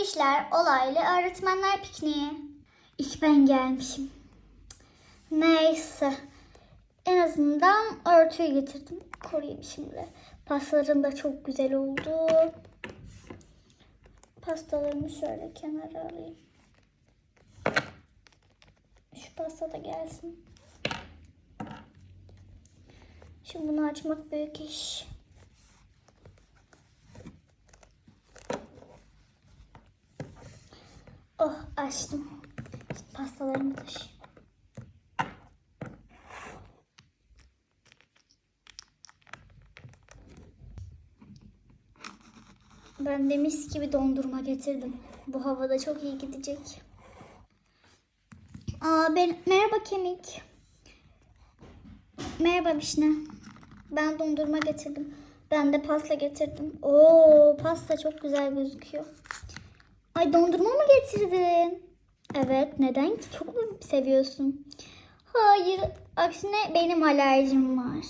Minişler olaylı öğretmenler pikniği. İlk ben gelmişim. Neyse. En azından örtüyü getirdim. Koruyayım şimdi. Pastalarım da çok güzel oldu. Pastalarımı şöyle kenara alayım. Şu pasta da gelsin. Şimdi bunu açmak büyük iş. Oh açtım. Pastalarımı taşıyayım. Ben de mis gibi dondurma getirdim. Bu havada çok iyi gidecek. Aa ben merhaba kemik. Merhaba Vişne. Ben dondurma getirdim. Ben de pasta getirdim. Oo pasta çok güzel gözüküyor. Ay dondurma mı getirdin? Evet neden ki? Çok mu seviyorsun? Hayır aksine benim alerjim var.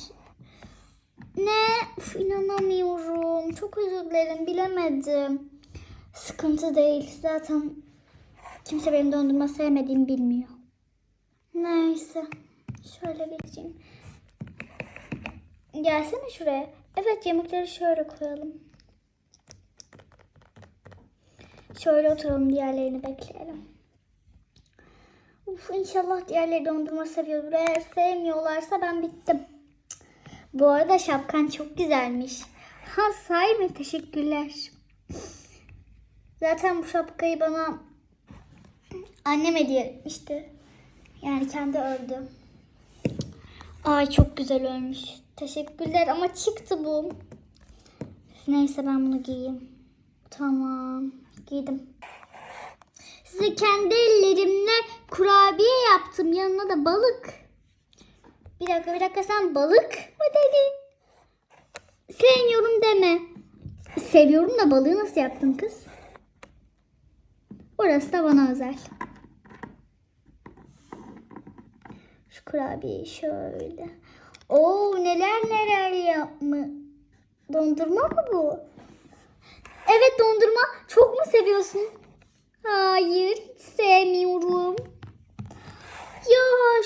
Ne? Uf, inanamıyorum. Çok özür dilerim. Bilemedim. Sıkıntı değil. Zaten kimse benim dondurma sevmediğimi bilmiyor. Neyse. Şöyle geçeyim. Gelsene şuraya. Evet yemekleri şöyle koyalım. Şöyle oturalım diğerlerini bekleyelim. Uf, inşallah diğerleri dondurma seviyordur. Eğer sevmiyorlarsa ben bittim. Bu arada şapkan çok güzelmiş. Ha sahi mi? Teşekkürler. Zaten bu şapkayı bana annem hediye etmişti. Yani kendi ördü. Ay çok güzel olmuş. Teşekkürler ama çıktı bu. Neyse ben bunu giyeyim. Tamam. Giydim. Size kendi ellerimle kurabiye yaptım. Yanına da balık. Bir dakika bir dakika sen balık mı dedin? Sevmiyorum deme. Seviyorum da balığı nasıl yaptın kız? Orası da bana özel. Şu kurabiyeyi şöyle. Oo neler neler yapmış. Dondurma mı bu? Mu seviyorsun? Hayır sevmiyorum. Ya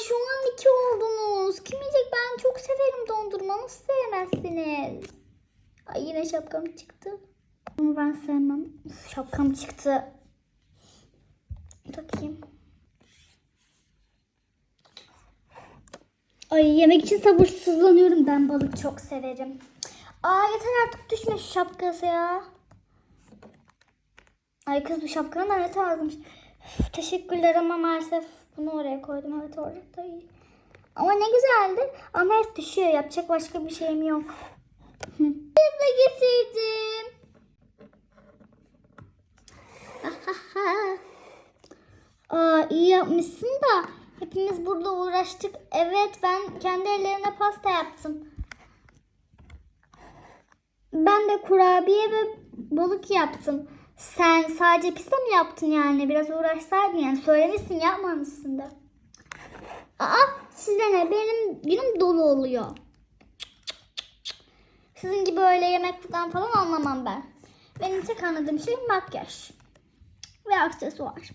şu an iki oldunuz. Kim yiyecek ben çok severim dondurma. Nasıl sevmezsiniz? Ay yine şapkam çıktı. Ama ben sevmem. Şapkam çıktı. Takayım. Ay yemek için sabırsızlanıyorum. Ben balık çok severim. Aa yeter artık düşme şu şapkası ya. Ay kız bu şapkanın da tarzıymış. Üf, Teşekkürler ama maalesef bunu oraya koydum. Evet orada da iyi. Ama ne güzeldi. Ama hep düşüyor. Yapacak başka bir şeyim yok. Hı. Pizza getirdim. Aa, iyi yapmışsın da hepimiz burada uğraştık. Evet ben kendi ellerimle pasta yaptım. Ben de kurabiye ve balık yaptım. Sen sadece pizza mı yaptın yani? Biraz uğraşsaydın yani. Söylemişsin yapmamışsın da. Aa size ne? Benim günüm dolu oluyor. Sizin gibi öyle yemekten falan anlamam ben. Benim tek anladığım şey makyaj. Ve aksesuar.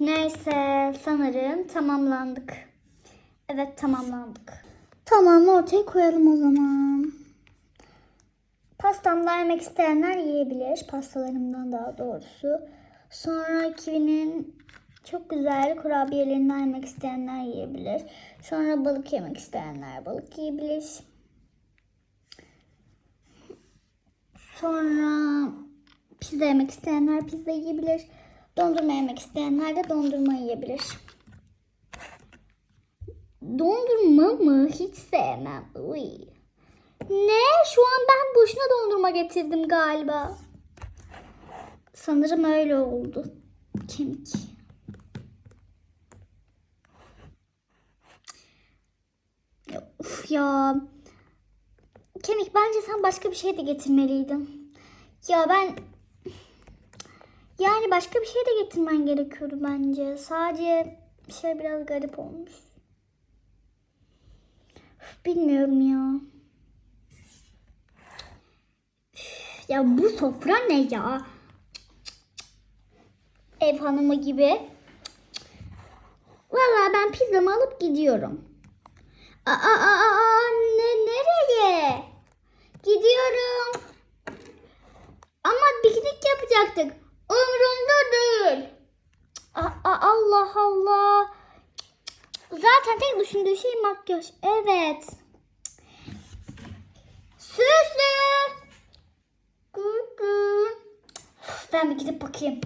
Neyse sanırım tamamlandık. Evet tamamlandık. Tamam ortaya koyalım o zaman. Pastamda yemek isteyenler yiyebilir. Pastalarımdan daha doğrusu. Sonra kivinin çok güzel kurabiyelerinden yemek isteyenler yiyebilir. Sonra balık yemek isteyenler balık yiyebilir. Sonra pizza yemek isteyenler pizza yiyebilir. Dondurma yemek isteyenler de dondurma yiyebilir. Dondurma mı? Hiç sevmem. Uy. Ne? Şu an ben boşuna dondurma getirdim galiba. Sanırım öyle oldu. Kemik. Ya, Uf ya. Kemik bence sen başka bir şey de getirmeliydin. Ya ben yani başka bir şey de getirmen gerekiyordu bence. Sadece şey biraz garip olmuş. Bilmiyorum ya. Ya bu sofra ne ya? Ev hanımı gibi. Vallahi ben pizzamı alıp gidiyorum. Aa, aa, aa, ne, nereye? Gidiyorum. Ama piknik yapacaktık. Umurumda değil. Aa, Allah Allah. Zaten tek düşündüğü şey makyaj. Evet. Süslü. Ben bir gidip bakayım.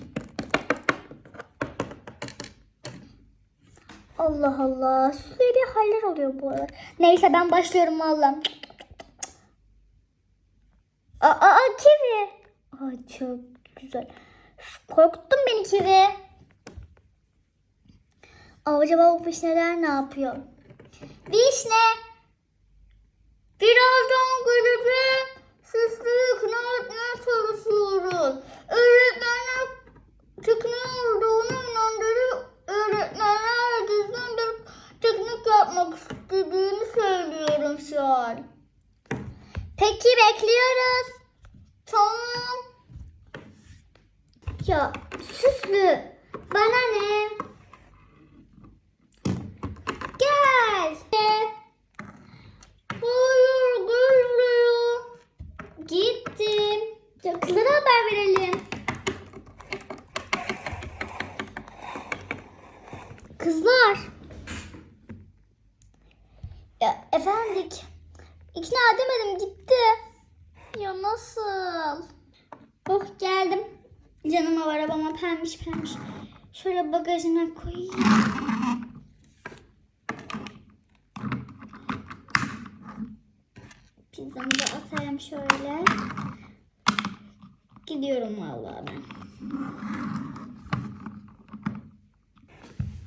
Allah Allah. Bir haller oluyor bu aralar. Neyse ben başlıyorum valla. Aa, aa kivi. Ay çok güzel. Korkuttun beni kivi. Aa, acaba bu vişneler ne yapıyor? Vişne. Birazdan süslü ikna etmeye çalışıyoruz. Öğretmenler tekne olduğunu inandırıp öğretmenlerle düzgün bir teknik yapmak istediğini söylüyorum şu an. Peki bekliyoruz. Tamam. Ya süslü bana ne? Gel. Hayır gelmiyor. Gittim. Ya kızlara haber verelim. Kızlar. Ya efendik. İkna edemedim gitti. Ya nasıl? Oh geldim. Canıma var arabama pembiş pembiş. Şöyle bagajına koyayım. Pizzamı da atayım şöyle. Gidiyorum vallahi ben.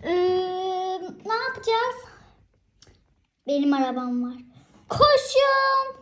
Ne yapacağız? Benim arabam var. Koşun!